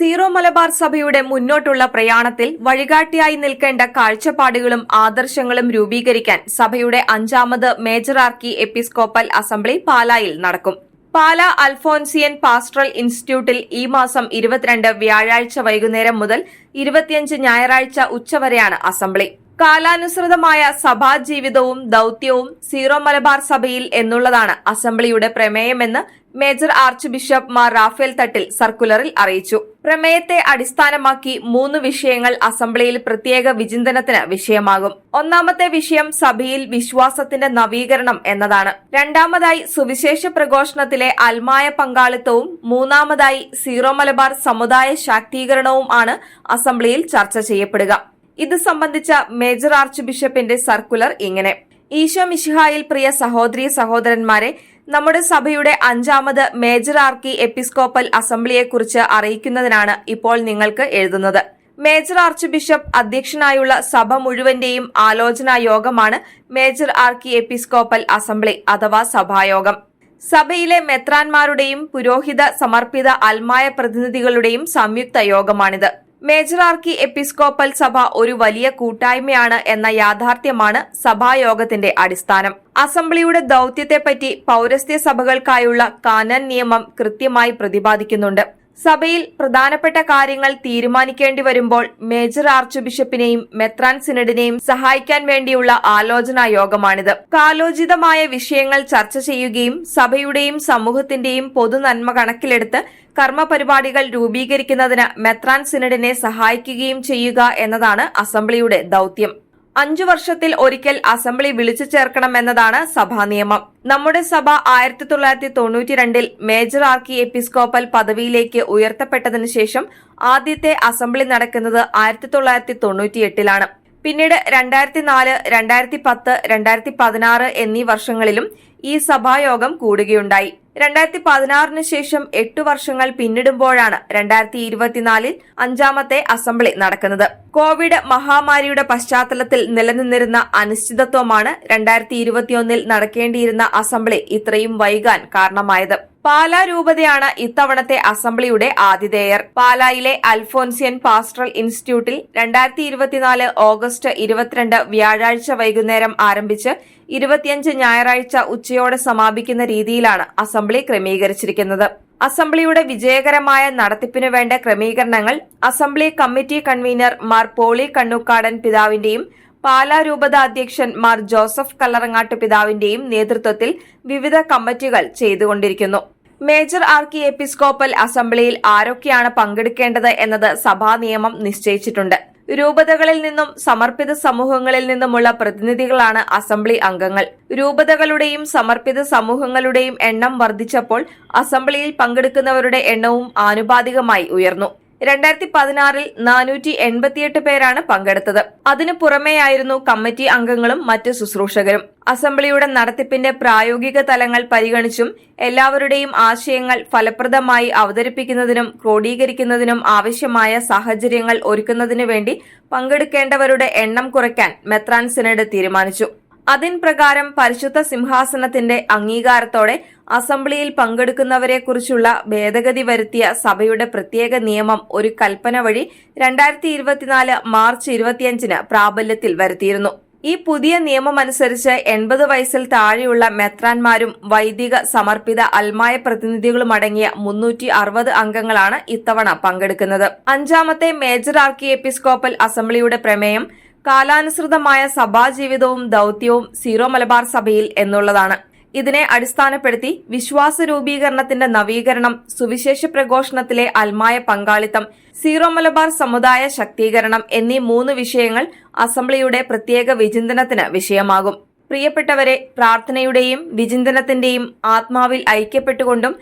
Zero Malabar സഭയുടെ മുന്നോട്ടുള്ള പ്രയാണത്തിൽ വഴികാട്ടിയായി നിൽക്കേണ്ട കാഴ്ചപ്പാടുകളും ആദർശങ്ങളും രൂപീകരിക്കാൻ സഭയുടെ അഞ്ചാമത് മേജർ ആർക്കി എപ്പിസ്കോപ്പൽ അസംബ്ലി പാലായിൽ നടക്കും. പാല അൽഫോൻസിയൻ പാസ്ട്രൽ ഇൻസ്റ്റിറ്റ്യൂട്ടിൽ ഈ മാസം ഇരുപത്തിരണ്ട് വ്യാഴാഴ്ച വൈകുന്നേരം മുതൽ ഇരുപത്തിയഞ്ച് ഞായറാഴ്ച ഉച്ചവരെയാണ് അസംബ്ലി. കാലാനുസൃതമായ സഭാ ജീവിതവും ദൌത്യവും സീറോ മലബാർ സഭയിൽ എന്നുള്ളതാണ് അസംബ്ലിയുടെ പ്രമേയമെന്ന് major archbishop Mar Rafale Thattil സർക്കുലറിൽ അറിയിച്ചു. പ്രമേയത്തെ അടിസ്ഥാനമാക്കി മൂന്ന് വിഷയങ്ങൾ അസംബ്ലിയിൽ പ്രത്യേക വിചിന്തനത്തിന് വിഷയമാകും. ഒന്നാമത്തെ വിഷയം സഭയിൽ വിശ്വാസത്തിന്റെ നവീകരണം എന്നതാണ്. രണ്ടാമതായി സുവിശേഷ പ്രഘോഷണത്തിലെ അൽമായ പങ്കാളിത്തവും മൂന്നാമതായി സീറോ മലബാർ സമുദായ ശാക്തീകരണവും ആണ് അസംബ്ലിയിൽ ചർച്ച ചെയ്യപ്പെടുക. ഇത് സംബന്ധിച്ച മേജർ ആർച്ച് ബിഷപ്പിന്റെ സർക്കുലർ ഇങ്ങനെ. ഈശോ മിഷിഹായിൽ പ്രിയ സഹോദരി സഹോദരന്മാരെ നമ്മുടെ സഭയുടെ അഞ്ചാമത് മേജർ ആർക്കി എപ്പിസ്കോപ്പൽ അസംബ്ലിയെക്കുറിച്ച് അറിയിക്കുന്നതിനാണ് ഇപ്പോൾ നിങ്ങൾക്ക് എഴുതുന്നത്. മേജർ ആർച്ച് ബിഷപ്പ് അധ്യക്ഷനായുള്ള സഭ മുഴുവന്റെയും ആലോചനാ യോഗമാണ് മേജർ ആർക്കി എപ്പിസ്കോപ്പൽ അസംബ്ലി അഥവാ സഭായോഗം. സഭയിലെ മെത്രാൻമാരുടെയും പുരോഹിത സമർപ്പിത അൽമായ പ്രതിനിധികളുടെയും സംയുക്ത യോഗമാണിത്. മേജർ ആർക്കി എപ്പിസ്കോപ്പൽ സഭ ഒരു വലിയ കൂട്ടായ്മയാണ് എന്ന യാഥാർത്ഥ്യമാണ് സഭായോഗത്തിന്റെ അടിസ്ഥാനം. അസംബ്ലിയുടെ ദൌത്യത്തെപ്പറ്റി പൌരസ്ത്യ സഭകൾക്കായുള്ള കാനൻ നിയമം കൃത്യമായി പ്രതിപാദിക്കുന്നുണ്ട്. സഭയിൽ പ്രധാനപ്പെട്ട കാര്യങ്ങൾ തീരുമാനിക്കേണ്ടി വരുമ്പോൾ മേജർ ആർച്ച് ബിഷപ്പിനെയും മെത്രാൻ സിനഡിനെയും സഹായിക്കാൻ വേണ്ടിയുള്ള ആലോചനാ യോഗമാണിത്. കാലോചിതമായ വിഷയങ്ങൾ ചർച്ച ചെയ്യുകയും സഭയുടെയും സമൂഹത്തിന്റെയും പൊതു നന്മ കണക്കിലെടുത്ത് കർമ്മപരിപാടികൾ രൂപീകരിക്കുന്നതിന് മെത്രാൻ സിനഡിനെ സഹായിക്കുകയും ചെയ്യുക എന്നതാണ് അസംബ്ലിയുടെ ദൌത്യം. അഞ്ചു വർഷത്തിൽ ഒരിക്കൽ അസംബ്ലി വിളിച്ചു ചേർക്കണമെന്നതാണ് സഭാ നിയമം. നമ്മുടെ സഭ ആയിരത്തി തൊള്ളായിരത്തി തൊണ്ണൂറ്റിരണ്ടിൽ മേജർ ആർക്കി എപ്പിസ്കോപ്പൽ പദവിയിലേക്ക് ഉയർത്തപ്പെട്ടതിനു ശേഷം ആദ്യത്തെ അസംബ്ലി നടക്കുന്നത് ആയിരത്തി തൊള്ളായിരത്തി തൊണ്ണൂറ്റിയെട്ടിലാണ് പിന്നീട് രണ്ടായിരത്തി നാല് രണ്ടായിരത്തി പത്ത് രണ്ടായിരത്തി പതിനാറ് എന്നീ വർഷങ്ങളിലും ഈ സഭായോഗം കൂടുകയുണ്ടായി. രണ്ടായിരത്തി പതിനാറിന് ശേഷം എട്ടു വർഷങ്ങൾ പിന്നിടുമ്പോഴാണ് രണ്ടായിരത്തി ഇരുപത്തിനാലിൽ അഞ്ചാമത്തെ അസംബ്ലി നടക്കുന്നത്. കോവിഡ് മഹാമാരിയുടെ പശ്ചാത്തലത്തിൽ നിലനിന്നിരുന്ന അനിശ്ചിതത്വമാണ് രണ്ടായിരത്തി ഇരുപത്തിയൊന്നിൽ നടക്കേണ്ടിയിരുന്ന അസംബ്ലി ഇത്രയും വൈകാൻ കാരണമായത്. പാലാ രൂപതയാണ് ഇത്തവണത്തെ അസംബ്ലിയുടെ ആതിഥേയർ. പാലായിലെ അൽഫോൻസിയൻ പാസ്റ്ററൽ ഇൻസ്റ്റിറ്റ്യൂട്ടിൽ രണ്ടായിരത്തി ഇരുപത്തിനാല് ഓഗസ്റ്റ് ഇരുപത്തിരണ്ട് വ്യാഴാഴ്ച വൈകുന്നേരം ആരംഭിച്ച് ഇരുപത്തിയഞ്ച് ഞായറാഴ്ച ഉച്ചയോടെ സമാപിക്കുന്ന രീതിയിലാണ് അസംബ്ലി ക്രമീകരിച്ചിരിക്കുന്നത്. അസംബ്ലിയുടെ വിജയകരമായ നടത്തിപ്പിനു വേണ്ട ക്രമീകരണങ്ങൾ assembly committee convener Mar Poly Kannukkadan പിതാവിന്റെയും പാലാ രൂപത അധ്യക്ഷൻ മാർ ജോസഫ് കല്ലറങ്ങാട്ട് പിതാവിന്റെയും നേതൃത്വത്തിൽ വിവിധ കമ്മിറ്റികൾ ചെയ്തുകൊണ്ടിരിക്കുന്നു. മേജർ ആർക്കി എപ്പിസ്കോപ്പൽ അസംബ്ലിയിൽ ആരൊക്കെയാണ് പങ്കെടുക്കേണ്ടത് എന്നത് സഭാ നിയമം നിശ്ചയിച്ചിട്ടുണ്ട്. രൂപതകളിൽ നിന്നും സമർപ്പിത സമൂഹങ്ങളിൽ നിന്നുമുള്ള പ്രതിനിധികളാണ് അസംബ്ലി അംഗങ്ങൾ. രൂപതകളുടെയും സമർപ്പിത സമൂഹങ്ങളുടെയും എണ്ണം വർദ്ധിച്ചപ്പോൾ അസംബ്ലിയിൽ പങ്കെടുക്കുന്നവരുടെ എണ്ണവും ആനുപാതികമായി ഉയർന്നു. രണ്ടായിരത്തി പതിനാറിൽ നാനൂറ്റി എൺപത്തിയെട്ട് പേരാണ് പങ്കെടുത്തത്. അതിനു പുറമെയായിരുന്നു കമ്മിറ്റി അംഗങ്ങളും മറ്റ് ശുശ്രൂഷകരും. അസംബ്ലിയുടെ നടത്തിപ്പിന്റെ പ്രായോഗിക തലങ്ങൾ പരിഗണിച്ചും എല്ലാവരുടെയും ആശയങ്ങൾ ഫലപ്രദമായി അവതരിപ്പിക്കുന്നതിനും ക്രോഡീകരിക്കുന്നതിനും ആവശ്യമായ സാഹചര്യങ്ങൾ ഒരുക്കുന്നതിനു വേണ്ടി പങ്കെടുക്കേണ്ടവരുടെ എണ്ണം കുറയ്ക്കാൻ മെത്രാൻ സിനഡ് തീരുമാനിച്ചു. അതിൻ പ്രകാരം പരിശുദ്ധ സിംഹാസനത്തിന്റെ അംഗീകാരത്തോടെ അസംബ്ലിയിൽ പങ്കെടുക്കുന്നവരെക്കുറിച്ചുള്ള ഭേദഗതി വരുത്തിയ സഭയുടെ പ്രത്യേക നിയമം ഒരു കൽപ്പന വഴി രണ്ടായിരത്തി ഇരുപത്തിനാല് മാർച്ച് ഇരുപത്തിയഞ്ചിന് പ്രാബല്യത്തിൽ വരുത്തിയിരുന്നു. ഈ പുതിയ നിയമമനുസരിച്ച് എൺപത് വയസ്സിൽ താഴെയുള്ള മെത്രാൻമാരും വൈദിക സമർപ്പിത അൽമായ പ്രതിനിധികളുമടങ്ങിയ മുന്നൂറ്റി അറുപത് അംഗങ്ങളാണ് ഇത്തവണ പങ്കെടുക്കുന്നത്. അഞ്ചാമത്തെ മേജർ ആർക്കി എപ്പിസ്കോപ്പൽ അസംബ്ലിയുടെ പ്രമേയം കാലാനുസൃതമായ സഭാജീവിതവും ദൌത്യവും സീറോ മലബാർ സഭയിൽ എന്നുള്ളതാണ്. ഇതിനെ അടിസ്ഥാനപ്പെടുത്തി വിശ്വാസ രൂപീകരണത്തിന്റെ നവീകരണം സുവിശേഷ പ്രഘോഷണത്തിലെ അൽമായ പങ്കാളിത്തം സീറോ മലബാർ സമുദായ ശക്തീകരണം എന്നീ മൂന്ന് വിഷയങ്ങൾ അസംബ്ലിയുടെ പ്രത്യേക വിചിന്തനത്തിന് വിഷയമാകും. പ്രിയപ്പെട്ടവരെ പ്രാർത്ഥനയുടെയും വിചിന്തനത്തിന്റെയും ആത്മാവിൽ ഐക്യപ്പെട്ടുകൊണ്ടും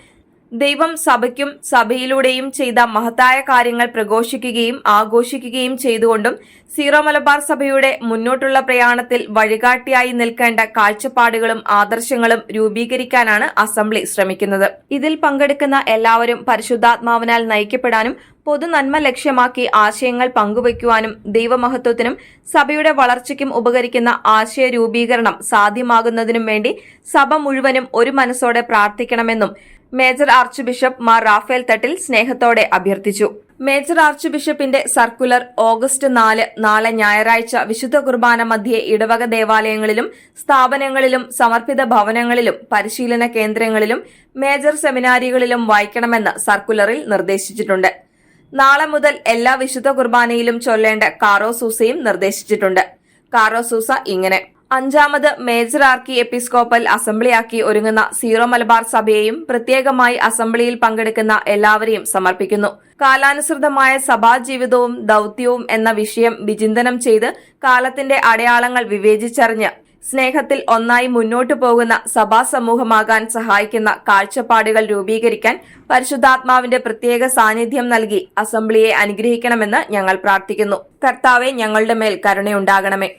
ദൈവം സഭയ്ക്കും സഭയിലൂടെയും ചെയ്ത മഹത്തായ കാര്യങ്ങൾ പ്രഘോഷിക്കുകയും ആഘോഷിക്കുകയും ചെയ്തുകൊണ്ടും സീറോ മലബാർ സഭയുടെ മുന്നോട്ടുള്ള പ്രയാണത്തിൽ വഴികാട്ടിയായി നിൽക്കേണ്ട കാഴ്ചപ്പാടുകളും ആദർശങ്ങളും രൂപീകരിക്കാനാണ് അസംബ്ലി ശ്രമിക്കുന്നത്. ഇതിൽ പങ്കെടുക്കുന്ന എല്ലാവരും പരിശുദ്ധാത്മാവിനാൽ നയിക്കപ്പെടാനും പൊതു നന്മ ലക്ഷ്യമാക്കി ആശയങ്ങൾ പങ്കുവയ്ക്കുവാനും ദൈവമഹത്വത്തിനും സഭയുടെ വളർച്ചയ്ക്കും ഉപകരിക്കുന്ന ആശയ രൂപീകരണം സാധ്യമാകുന്നതിനും വേണ്ടി സഭ മുഴുവനും ഒരു മനസ്സോടെ പ്രാർത്ഥിക്കണമെന്നും major archbishop Mar Rafale Thattil സ്നേഹത്തോടെ അഭ്യർത്ഥിച്ചു. മേജർ ആർച്ച് ബിഷപ്പിന്റെ സർക്കുലർ ഓഗസ്റ്റ് നാല് നാളെ ഞായറാഴ്ച വിശുദ്ധ കുർബാന മധ്യേ ഇടവക ദേവാലയങ്ങളിലും സ്ഥാപനങ്ങളിലും സമർപ്പിത ഭവനങ്ങളിലും പരിശീലന കേന്ദ്രങ്ങളിലും മേജർ സെമിനാരികളിലും വായിക്കണമെന്ന് സർക്കുലറിൽ നിർദ്ദേശിച്ചിട്ടുണ്ട്. നാളെ മുതൽ എല്ലാ വിശുദ്ധ കുർബാനയിലും ചൊല്ലേണ്ട കാറോസൂസയും നിർദ്ദേശിച്ചിട്ടുണ്ട്. കാറോസൂസ ഇങ്ങനെ. അഞ്ചാമത് മേജർ ആർക്കി എപ്പിസ്കോപ്പൽ അസംബ്ലിയാക്കി ഒരുങ്ങുന്ന സീറോ മലബാർ സഭയെയും പ്രത്യേകമായി അസംബ്ലിയിൽ പങ്കെടുക്കുന്ന എല്ലാവരെയും സമർപ്പിക്കുന്നു. കാലാനുസൃതമായ സഭാ ജീവിതവും ദൌത്യവും എന്ന വിഷയം വിചിന്തനം ചെയ്ത് കാലത്തിന്റെ അടയാളങ്ങൾ വിവേചിച്ചറിഞ്ഞ് സ്നേഹത്തിൽ ഒന്നായി മുന്നോട്ടു പോകുന്ന സഭാ സമൂഹമാകാൻ സഹായിക്കുന്ന കാഴ്ചപ്പാടുകൾ രൂപീകരിക്കാൻ പരിശുദ്ധാത്മാവിന്റെ പ്രത്യേക സാന്നിധ്യം നൽകി അസംബ്ലിയെ അനുഗ്രഹിക്കണമെന്ന് ഞങ്ങൾ പ്രാർത്ഥിക്കുന്നു. കർത്താവെ ഞങ്ങളുടെ മേൽ കരുണയുണ്ടാകണമേ.